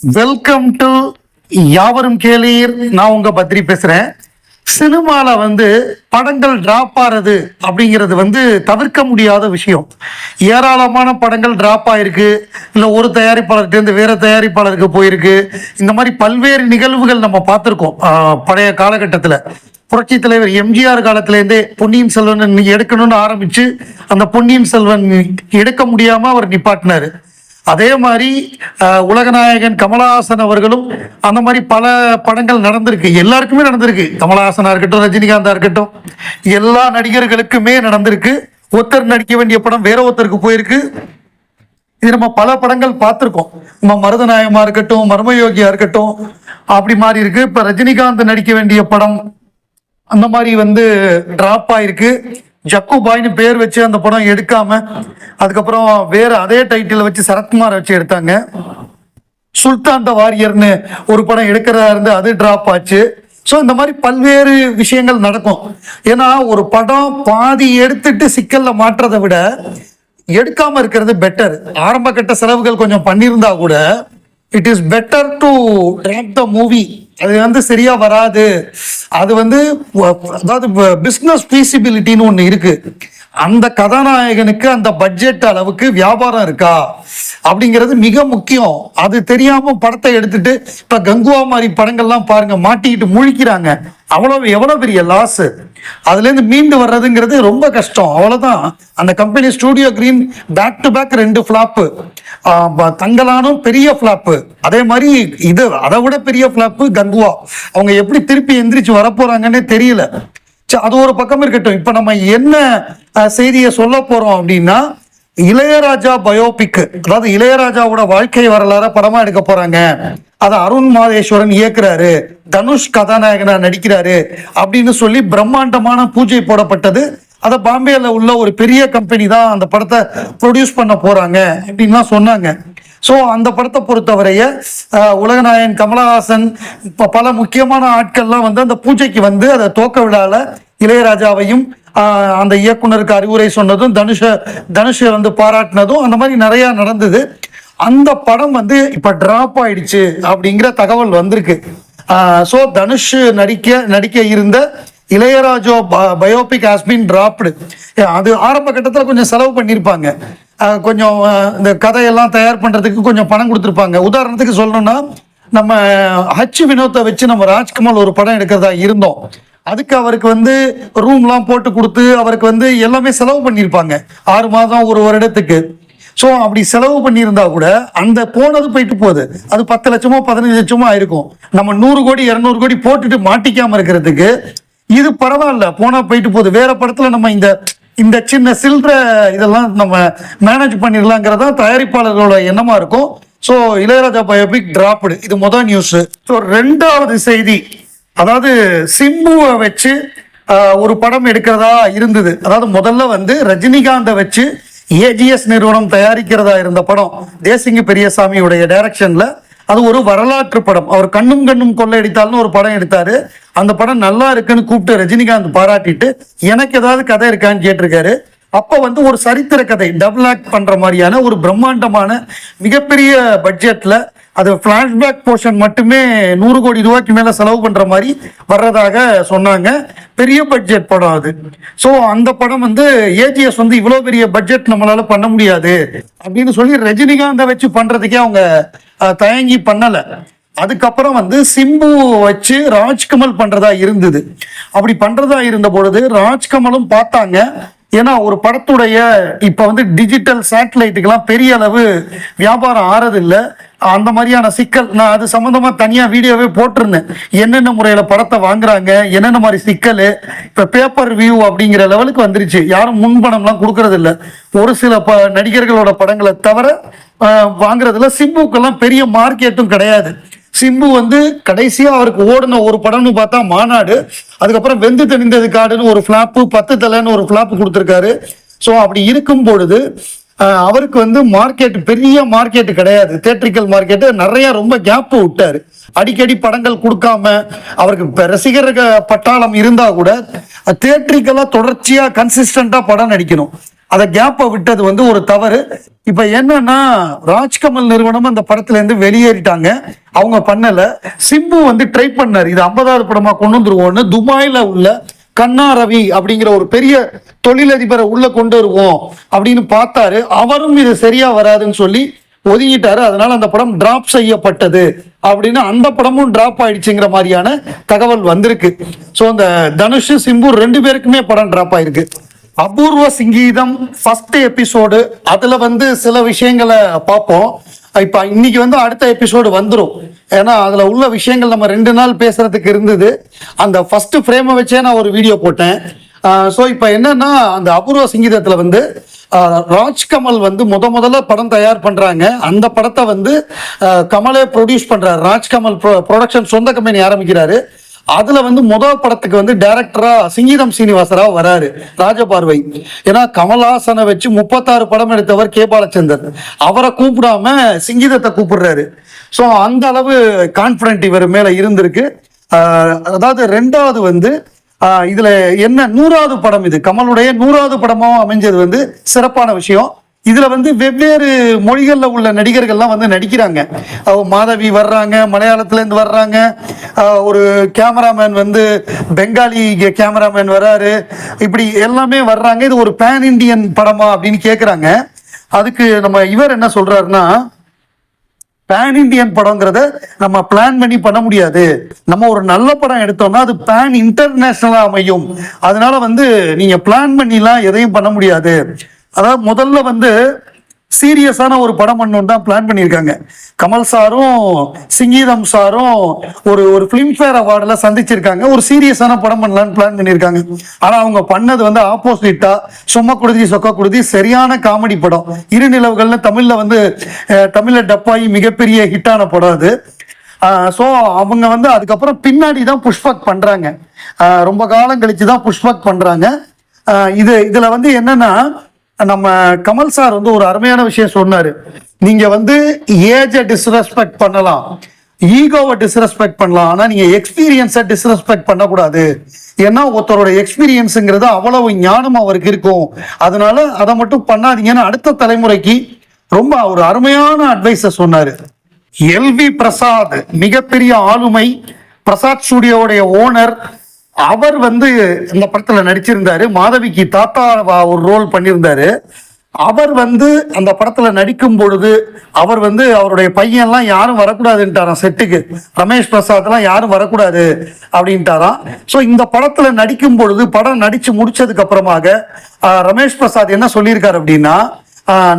Welcome to யாவரும் கேளீர். நான் உங்க பத்ரி பேசுறேன். சினிமால வந்து படங்கள் டிராப் ஆறது அப்படிங்கிறது வந்து தவிர்க்க முடியாத விஷயம். ஏராளமான படங்கள் டிராப் ஆயிருக்கு. இல்லை ஒரு தயாரிப்பாளர்கிட்ட இருந்து வேற தயாரிப்பாளருக்கு போயிருக்கு. இந்த மாதிரி பல்வேறு நிகழ்வுகள் நம்ம பார்த்துருக்கோம். பழைய காலகட்டத்தில். புரட்சி தலைவர் எம்ஜிஆர் காலத்திலேருந்தே பொன்னியின் செல்வன் எடுக்கணும்னு ஆரம்பிச்சு அந்த பொன்னியின் செல்வன் எடுக்க முடியாம அவர் நிப்பாட்டினாரு. அதே மாதிரி உலகநாயகன் கமலஹாசன் அவர்களும் அந்த மாதிரி பல படங்கள் நடந்திருக்கு. எல்லாருக்குமே நடந்திருக்கு. கமலஹாசனாக இருக்கட்டும் ரஜினிகாந்தா இருக்கட்டும் எல்லா நடிகர்களுக்குமே நடந்திருக்கு. ஒருத்தர் நடிக்க வேண்டிய படம் வேற ஒருத்தருக்கு போயிருக்கு. இது நம்ம பல படங்கள் பார்த்துருக்கோம். நம்ம மருதநாயகமா இருக்கட்டும் மர்மயோகியா இருக்கட்டும் அப்படி மாறி இருக்கு. இப்ப ரஜினிகாந்த் நடிக்க வேண்டிய படம் அந்த மாதிரி வந்து டிராப் ஆயிருக்கு. ஜக்கு பாய்னு பேர் வச்சு அந்த படம் எடுக்காம அதுக்கப்புறம் வேற அதே டைட்டில் வச்சு சரத்குமார் வச்சு எடுத்தாங்க. சுல்தான் த வாரியர்னு ஒரு படம் எடுக்கிறதா இருந்து அது டிராப் ஆச்சு. ஸோ இந்த மாதிரி பல்வேறு விஷயங்கள் நடக்கும். ஏன்னா ஒரு படம் பாதி எடுத்துட்டு சிக்கல்ல மாற்றதை விட எடுக்காம இருக்கிறது பெட்டர் ஆரம்ப கட்ட செலவுகள் கொஞ்சம் பண்ணியிருந்தா கூட it is better to drop the movie அது வந்து சரியா வராது. அது வந்து அதாவது பிஸ்னஸ் ஃபீசிபிலிட்டின்னு ஒன்று இருக்கு. அந்த கதாநாயகனுக்கு அந்த பட்ஜெட் அளவுக்கு வியாபாரம் இருக்கா? அப்படிங்கிறது மிக முக்கியம். அது தெரியாம படத்தை எடுத்துட்டு இப்ப கங்குவா மாதிரி படங்கள்லாம் பாருங்க மாட்டிக்கிட்டு முழிக்கிறாங்க. அவ்வளவு எவ்வளவு பெரிய லாஸ் அதுல இருந்து மீண்டு வர்றதுங்கிறது ரொம்ப கஷ்டம். அவ்வளவுதான். அந்த company Studio Green back to back ரெண்டு ஃபிளாப்பு தங்கலானும் பெரிய ஃபிளாப்பு அதே மாதிரி இது அதை விட பெரிய ஃபிளாப்பு கங்குவா. அவங்க எப்படி திருப்பி எந்திரிச்சு வரப்போறாங்கன்னே தெரியல. அது ஒரு பக்கம் இருக்கட்டும். இப்போ நம்ம என்ன செய்தியை சொல்ல போகிறோம் அப்படின்னா இளையராஜா பயோபிக் அதாவது இளையராஜாவோட வாழ்க்கை வரலாற படமா எடுக்க போறாங்க. அதை அருண் மாதேஸ்வரன் இயக்குறாரு. தனுஷ் கதாநாயகனா நடிக்கிறாரு அப்படின்னு சொல்லி பிரம்மாண்டமான பூஜை போடப்பட்டது. அதை பாம்பேல உள்ள ஒரு பெரிய கம்பெனி தான் அந்த படத்தை ப்ரொடியூஸ் பண்ண போறாங்க அப்படின்லாம் சொன்னாங்க. ஸோ அந்த படத்தை பொறுத்தவரைய உலகநாயகன் கமலஹாசன் இப்போ பல முக்கியமான ஆட்கள்லாம் வந்து அந்த பூஜைக்கு வந்து அதை தோக்க விழால இளையராஜாவையும் அந்த இயக்குனருக்கு அறிவுரை சொன்னதும் தனுஷ தனுஷை வந்து பாராட்டினதும் அந்த மாதிரி நிறைய நடந்தது. அந்த படம் வந்து இப்ப டிராப் ஆயிடுச்சு அப்படிங்கிற தகவல் வந்திருக்கு. ஸோ தனுஷ் நடிக்க நடிக்க இருந்த இளையராஜா பயோபிக் ஹாஸ்பின் டிராப்டு அது ஆரம்ப கட்டத்தில் கொஞ்சம் செலவு பண்ணியிருப்பாங்க கொஞ்சம் இந்த கதையெல்லாம் தயார் பண்ணுறதுக்கு கொஞ்சம் பணம் கொடுத்துருப்பாங்க. உதாரணத்துக்கு சொல்லணும்னா நம்ம ஹச் வினோத்தை வச்சு நம்ம ராஜ்குமார் ஒரு படம் எடுக்கிறதா இருந்தோம். அதுக்கு அவருக்கு வந்து ரூம்லாம் போட்டு கொடுத்து அவருக்கு வந்து எல்லாமே செலவு பண்ணியிருப்பாங்க. ஆறு மாதம் ஒரு வருடத்துக்கு. ஸோ அப்படி செலவு பண்ணியிருந்தா கூட அந்த போனது போயிட்டு போகுது. அது பத்து லட்சமோ பதினஞ்சு லட்சமோ ஆயிருக்கும். நம்ம நூறு கோடி இரநூறு கோடி போட்டுட்டு மாட்டிக்காம இருக்கிறதுக்கு இது பரவாயில்ல. போனா போயிட்டு போகுது. வேற படத்துல நம்ம இந்த இந்த சின்ன சில்லற இதெல்லாம் நம்ம மேனேஜ் பண்ணிடலாங்கிறதா தயாரிப்பாளர்களோட எண்ணமா இருக்கும். ஸோ இளையராஜா பயோபிக் டிராப்டு இது மொதல் நியூஸ் ஸோ ரெண்டாவது செய்தி அதாவது சிம்புவை வச்சு ஒரு படம் எடுக்கிறதா இருந்தது. அதாவது முதல்ல வந்து ரஜினிகாந்தை வச்சு ஏஜிஎஸ் நிறுவனம் தயாரிக்கிறதா இருந்த படம். தேசிங்க பெரியசாமியுடைய டைரக்ஷன்ல அது ஒரு வரலாற்று படம். அவர் கண்ணும் கண்ணும் கொள்ளையடித்தால்னு ஒரு படம் எடுத்தாரு. அந்த படம் நல்லா இருக்குன்னு கூப்பிட்டு ரஜினிகாந்த் பாராட்டிட்டு எனக்கு ஏதாவது கதை இருக்கான்னு கேட்டிருக்காரு. அப்ப வந்து ஒரு சரித்திர கதை டபுள் ஆக்ட் பண்ற மாதிரியான ஒரு பிரம்மாண்டமான மிகப்பெரிய பட்ஜெட்ல அது பிளாஷ்பேக் போர்ஷன் மட்டுமே நூறு கோடி ரூபாய்க்கு மேலே செலவு பண்ணுற மாதிரி வர்றதாக சொன்னாங்க. பெரிய பட்ஜெட் படம் அது. ஸோ அந்த படம் வந்து ஏஜிஎஸ் வந்து இவ்வளோ பெரிய பட்ஜெட் நம்மளால் பண்ண முடியாது அப்படின்னு சொல்லி ரஜினிகாந்தை வச்சு பண்ணுறதுக்கே அவங்க தயங்கி பண்ணலை. அதுக்கப்புறம் வந்து சிம்பு வச்சு ராஜ்கமல் பண்ணுறதா இருந்தது. அப்படி பண்ணுறதா இருந்த பொழுது ராஜ்கமலும் பார்த்தாங்க. ஏன்னா ஒரு படத்துடைய இப்போ வந்து டிஜிட்டல் சேட்டலைட்டுக்கெல்லாம் பெரிய அளவு வியாபாரம் ஆறதில்லை. அந்த மாதிரியான சிக்கல் நான் அது சம்மந்தமாக தனியாக வீடியோவே போட்டிருந்தேன். என்னென்ன முறையில் படத்தை வாங்குறாங்க என்னென்ன மாதிரி சிக்கல் இப்போ பேப்பர் வியூ அப்படிங்கிற லெவலுக்கு வந்துருச்சு. யாரும் முன்பணம்லாம் கொடுக்கறதில்ல. ஒரு சில ப நடிகர்களோட படங்களை தவிர வாங்குறதுல சிம்புக்கெல்லாம் பெரிய மார்க்கெட்டும் கிடையாது. சிம்பு வந்து கடைசியாக அவருக்கு ஓடின ஒரு படம்னு பார்த்தா மாநாடு. அதுக்கப்புறம் வெந்து தெளிந்தது காடுன்னு ஒரு ஃப்ளாப்பு பத்து தலைன்னு ஒரு ஃப்ளாப்பு கொடுத்துருக்காரு. ஸோ அப்படி இருக்கும் பொழுது அவருக்கு வந்து மார்க்கெட் பெரிய மார்க்கெட் கிடையாது. தேட்ரிக்கல் மார்க்கெட்டு நிறைய ரொம்ப கேப் விட்டாரு. அடிக்கடி படங்கள் கொடுக்காம அவருக்கு ரசிகர் பட்டாளம் இருந்தா கூட தேட்ரிக்கலா தொடர்ச்சியா கன்சிஸ்டண்டா படம் நடிக்கணும். அதை கேப்பை விட்டது வந்து ஒரு தவறு. இப்ப என்னன்னா ராஜ்கமல் நிறுவனம் அந்த படத்துல இருந்து வெளியேறிட்டாங்க. அவங்க பண்ணல. சிம்பு வந்து ட்ரை பண்ணார். இது ஐம்பதாவது படமா கொண்டு வந்துருவோம்னு. துபாயில உள்ள கண்ணா ரவி அப்படிங்கிற ஒரு பெரிய தொழிலதிபரை உள்ள கொண்டு வருவோம் அப்படின்னு பார்த்தாரு. அவரும் இது சரியா வராதுன்னு சொல்லி ஒதுங்கிட்டாரு. அதனால அந்த படம் டிராப் செய்யப்பட்டது அப்படின்னு அந்த படமும் டிராப் ஆயிடுச்சுங்கிற மாதிரியான தகவல் வந்திருக்கு. ஸோ அந்த தனுஷ் சிம்பு ரெண்டு பேருக்குமே படம் டிராப் ஆயிருக்கு. அபூர்வ சிங்கீதம் ஃபர்ஸ்ட் எபிசோடு அதுல வந்து சில விஷயங்களை பார்ப்போம். இப்ப இன்னைக்கு வந்து அடுத்த எபிசோடு வந்துடும் ஏன்னா அதில் உள்ள விஷயங்கள் நம்ம ரெண்டு நாள் பேசுறதுக்கு இருந்தது. அந்த ஃபர்ஸ்ட் ஃப்ரேமை வச்சே நான் ஒரு வீடியோ போட்டேன். ஸோ இப்போ என்னன்னா அந்த அபூர்வ சங்கீதத்துல வந்து ராஜ்கமல் வந்து முத முதல்ல படம் தயார் பண்றாங்க. அந்த படத்தை வந்து கமலே ப்ரொடியூஸ் பண்றாரு. ராஜ்கமல் ப்ரொடக்ஷன் சொந்த கம்பெனி ஆரம்பிக்கிறாரு. அதுல வந்து முதல் படத்துக்கு வந்து டைரக்டரா சிங்கீதம் சீனிவாசராவ் வராரு ராஜபார்வை. ஏன்னா கமல்ஹாசனை வச்சு முப்பத்தாறு படம் எடுத்தவர் கே பாலச்சந்தர். அவரை கூப்பிடாம சிங்கீதத்தை கூப்பிடுறாரு. ஸோ அந்த அளவு கான்பிடன்ட் இவர் மேல இருந்திருக்கு. அதாவது ரெண்டாவது வந்து இதுல என்ன நூறாவது படம் இது? கமலுடைய நூறாவது படமாவும் அமைஞ்சது வந்து சிறப்பான விஷயம். இதில் வந்து வெவ்வேறு மொழிகளில் உள்ள நடிகர்கள்லாம் வந்து நடிக்கிறாங்க. மாதவி வர்றாங்க மலையாளத்துலேருந்து வர்றாங்க. ஒரு கேமராமேன் வந்து பெங்காலி கேமராமேன் வர்றாரு இப்படி எல்லாமே வர்றாங்க. இது ஒரு பேன் இண்டியன் படமா அப்படின்னு கேட்குறாங்க அதுக்கு நம்ம இவர் என்ன சொல்கிறாருன்னா பேன் இண்டியன் படங்கிறத நம்ம பிளான் பண்ணி பண்ண முடியாது. நம்ம ஒரு நல்ல படம் எடுத்தோம்னா அது பேன் இன்டர்நேஷ்னலாக அமையும். அதனால வந்து நீங்கள் பிளான் பண்ணிலாம் எதையும் பண்ண முடியாது. அதாவது முதல்ல வந்து சீரியஸான ஒரு படம் பண்ணணும் தான் பிளான் பண்ணியிருக்காங்க. கமல் சாரும் சிங்கீதம் சாரும் ஒரு ஒரு ஃபிலிம்ஃபேர் அவார்டில் சந்திச்சிருக்காங்க. ஒரு சீரியஸான படம் பண்ணலான்னு பிளான் பண்ணியிருக்காங்க. ஆனால் அவங்க பண்ணது வந்து ஆப்போசிட்டா சும்மா குடுதி சொக்க குடுதி சரியான காமெடி படம். இரு நிலவுகள்னு தமிழில் வந்து தமிழில் டப்பாயி மிகப்பெரிய ஹிட்டான படம் அது. ஸோ அவங்க வந்து அதுக்கப்புறம் பின்னாடி தான் புஷ்பக் பண்ணுறாங்க ரொம்ப காலம் கழிச்சு தான் புஷ்பக் பண்ணுறாங்க இது இதில் வந்து என்னன்னா நம்ம கமல் சார் வந்து ஒரு அருமையான விஷயம் சொன்னாரு. நீங்க வந்து ஏஜை டிஸ்ரெஸ்பெக்ட் பண்ணலாம். ஈகோவை டிஸ்ரெஸ்பெக்ட் பண்ணலாம். ஆனா நீங்க எக்ஸ்பீரியன்ஸை டிஸ்ரெஸ்பெக்ட் பண்ணக்கூடாது. ஏன்னா ஒருத்தரோட எக்ஸ்பீரியன்ஸுங்கிறது அவ்வளவு ஞானம் அவருக்கு இருக்கும். அதனால அதை மட்டும் பண்ணாதீங்கன்னு அடுத்த தலைமுறைக்கு ரொம்ப ஒரு அருமையான அட்வைஸை சொன்னாரு. எல்வி பிரசாத் மிகப்பெரிய ஆளுமை. பிரசாத் ஸ்டுடியோடைய ஓனர் அவர் வந்து இந்த படத்துல நடிச்சிருந்தாரு. மாதவிக்கு தாத்தா ஒரு ரோல் பண்ணியிருந்தாரு. அவர் வந்து அந்த படத்துல நடிக்கும் பொழுது அவர் வந்து அவருடைய பையன்லாம் யாரும் வரக்கூடாதுன்ட்டாராம் செட்டுக்கு. ரமேஷ் பிரசாத்லாம் யாரும் வரக்கூடாது அப்படின்ட்டாராம். ஸோ இந்த படத்துல நடிக்கும் பொழுது படம் நடிச்சு முடிச்சதுக்கு அப்புறமாக ரமேஷ் பிரசாத் என்ன சொல்லியிருக்காரு அப்படின்னா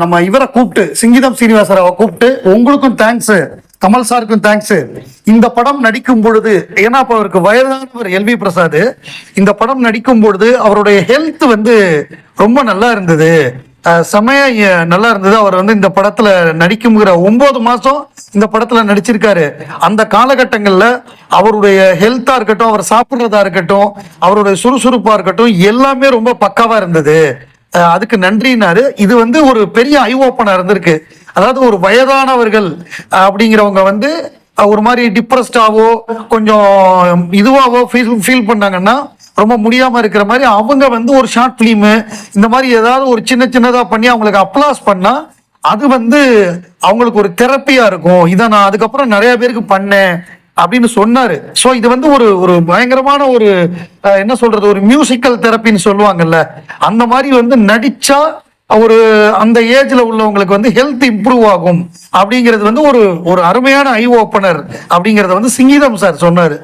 நம்ம இவரை கூப்பிட்டு சிங்கிதம் சீனிவாசராவை கூப்பிட்டு உங்களுக்கும் தேங்க்ஸ் கமல் சாருக்கும் தேங்க்ஸ் இந்த படம் நடிக்கும் பொழுது ஏன்னா அப்ப அவருக்கு வயதானவர் எல்வி பிரசாத். இந்த படம் நடிக்கும் பொழுது அவருடைய ஹெல்த் வந்து ரொம்ப நல்லா இருந்தது. ஆஹ் செமையா நல்லா இருந்தது. அவர் வந்து இந்த படத்துல நடிக்குங்கிற ஒன்பது மாசம் இந்த படத்துல நடிச்சிருக்காரு. அந்த காலகட்டங்கள்ல அவருடைய ஹெல்த்தா இருக்கட்டும் அவர் சாப்பிட்றதா இருக்கட்டும் அவருடைய சுறுசுறுப்பா இருக்கட்டும் எல்லாமே ரொம்ப பக்காவா இருந்தது. அதுக்கு நன்றினாரு. இது வந்து ஒரு பெரிய ஐ ஓப்பனா இருந்திருக்கு. அதாவது ஒரு வயதானவர்கள் அப்படிங்கிறவங்க வந்து ஒரு மாதிரி டிப்ரெஸ்டாவோ கொஞ்சம் இதுவாகவோ ஃபீல் ஃபீல் பண்ணாங்கன்னா ரொம்ப முடியாம இருக்கிற மாதிரி அவங்க வந்து ஒரு ஷார்ட் ஃபிலிமு இந்த மாதிரி ஏதாவது ஒரு சின்ன சின்னதாக பண்ணி அவங்களுக்கு அப்ளாஸ் பண்ணால் அது வந்து அவங்களுக்கு ஒரு தெரப்பியா இருக்கும். இதை நான் அதுக்கப்புறம் நிறைய பேருக்கு பண்ணேன் அப்படின்னு சொன்னாரு. ஸோ இது வந்து ஒரு ஒரு பயங்கரமான ஒரு என்ன சொல்றது ஒரு மியூசிக்கல் தெரப்பின்னு சொல்லுவாங்கல்ல. அந்த மாதிரி வந்து நடிச்சா ஒரு அந்த ஏஜ்ல உள்ளவங்களுக்கு வந்து ஹெல்த் இம்ப்ரூவ் ஆகும். அப்படிங்கிறது வந்து ஒரு ஒரு அருமையான ஐ ஓப்பனர் அப்படிங்கறத வந்து சிங்கீதம் சார் சொன்னாரு.